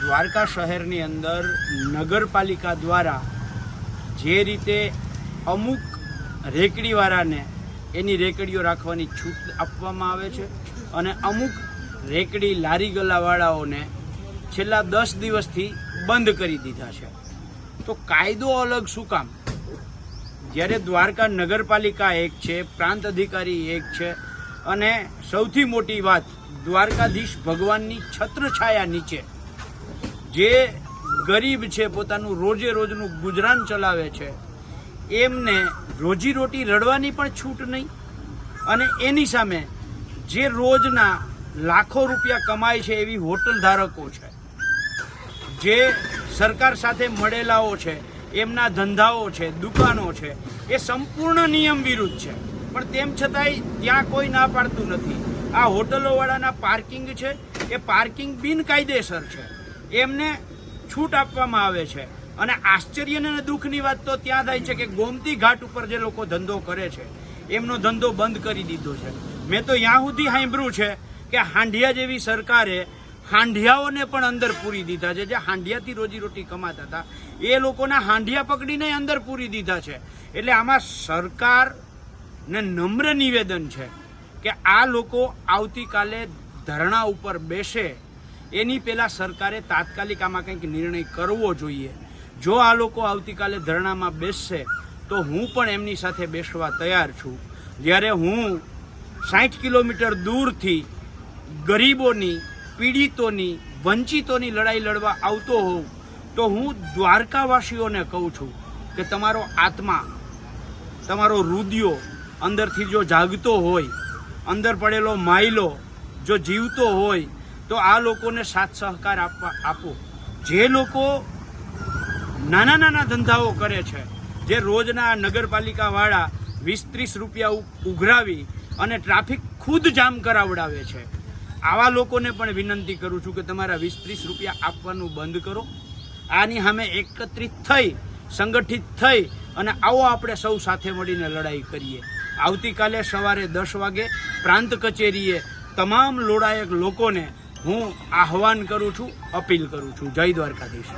દ્વારકા શહેરની અંદર નગરપાલિકા દ્વારા જે રીતે અમુક રેકડીવાળાને એની રેકડીઓ રાખવાની છૂટ આપવામાં આવે છે અને અમુક રેકડી લારી ગલાવાળાઓને છેલ્લા દસ દિવસથી બંધ કરી દીધા છે. તો કાયદો અલગ શું કામ? જ્યારે દ્વારકા નગરપાલિકા એક છે, પ્રાંત અધિકારી એક છે અને સૌથી મોટી વાત દ્વારકાધીશ ભગવાનની છત્રછાયા નીચે જે ગરીબ છે, પોતાનું રોજે રોજનું ગુજરાન ચલાવે છે, એમને રોજીરોટી રડવાની પણ છૂટ નહીં. અને એની સામે જે રોજના લાખો રૂપિયા કમાય છે, એવી હોટલ ધારકો છે. જે સરકાર સાથે મળેલાઓ છે, એમના ધંધાઓ છે, દુકાનો છે, એ સંપૂર્ણ નિયમ વિરુદ્ધ છે. પણ તેમ છતાંય ત્યાં કોઈ ના પાડતું નથી. આ હોટલોવાળાના પાર્કિંગ છે, એ પાર્કિંગ બિનકાયદેસર છે. એમને છૂટ આપવામાં આવે છે. અને આશ્ચર્ય અને દુઃખની વાત તો ત્યાં થાય છે કે ગોમતી ઘાટ ઉપર જે લોકો ધંધો કરે છે, એમનો ધંધો બંધ કરી દીધો છે. મેં તો ત્યાં સુધી સાંભળ્યું છે કે હાંડિયા જેવી સરકારે હાંડિયાઓને પણ અંદર પૂરી દીધા છે. જે હાંડિયાથી રોજીરોટી કમાતા હતા, એ લોકોના હાંડિયા પકડીને અંદર પૂરી દીધા છે. એટલે આમાં સરકારને નમ્ર નિવેદન છે કે આ લોકો આવતીકાલે ધરણા ઉપર બેસે એની પહેલાં સરકારે તાત્કાલિક આમાં કંઈક નિર્ણય કરવો જોઈએ. જો આ લોકો આવતીકાલે ધરણામાં બેસશે, તો હું પણ એમની સાથે બેસવા તૈયાર છું. જ્યારે હું સાઠ કિલોમીટર દૂરથી ગરીબોની, પીડિતોની, વંચિતોની લડાઈ લડવા આવતો હોઉં, તો હું દ્વારકાવાસીઓને કહું છું કે તમારો આત્મા, તમારો રુદિયો અંદરથી જો જાગતો હોય, અંદર પડેલો માયલો જો જીવતો હોય તો આ લોકોને સાથ સહકાર આપવા આપો. જે લોકો નાના નાના ધંધાઓ કરે છે, જે રોજના નગરપાલિકાવાળા વીસ ત્રીસ રૂપિયા ઉઘરાવી અને ટ્રાફિક ખુદ જામ કરાવડાવે છે. આવા લોકોને પણ વિનંતી કરું છું કે તમારા વીસ ત્રીસ રૂપિયા આપવાનું બંધ કરો. આની સામે એકત્રિત થઈ, સંગઠિત થઈ અને આવો આપણે સૌ સાથે મળીને લડાઈ કરીએ. આવતીકાલે સવારે દસ વાગે પ્રાંત કચેરીએ તમામ લોડાયક લોકોને હું આહવાન કરું છું અપીલ કરું છું. જય દ્વારકાધીશ.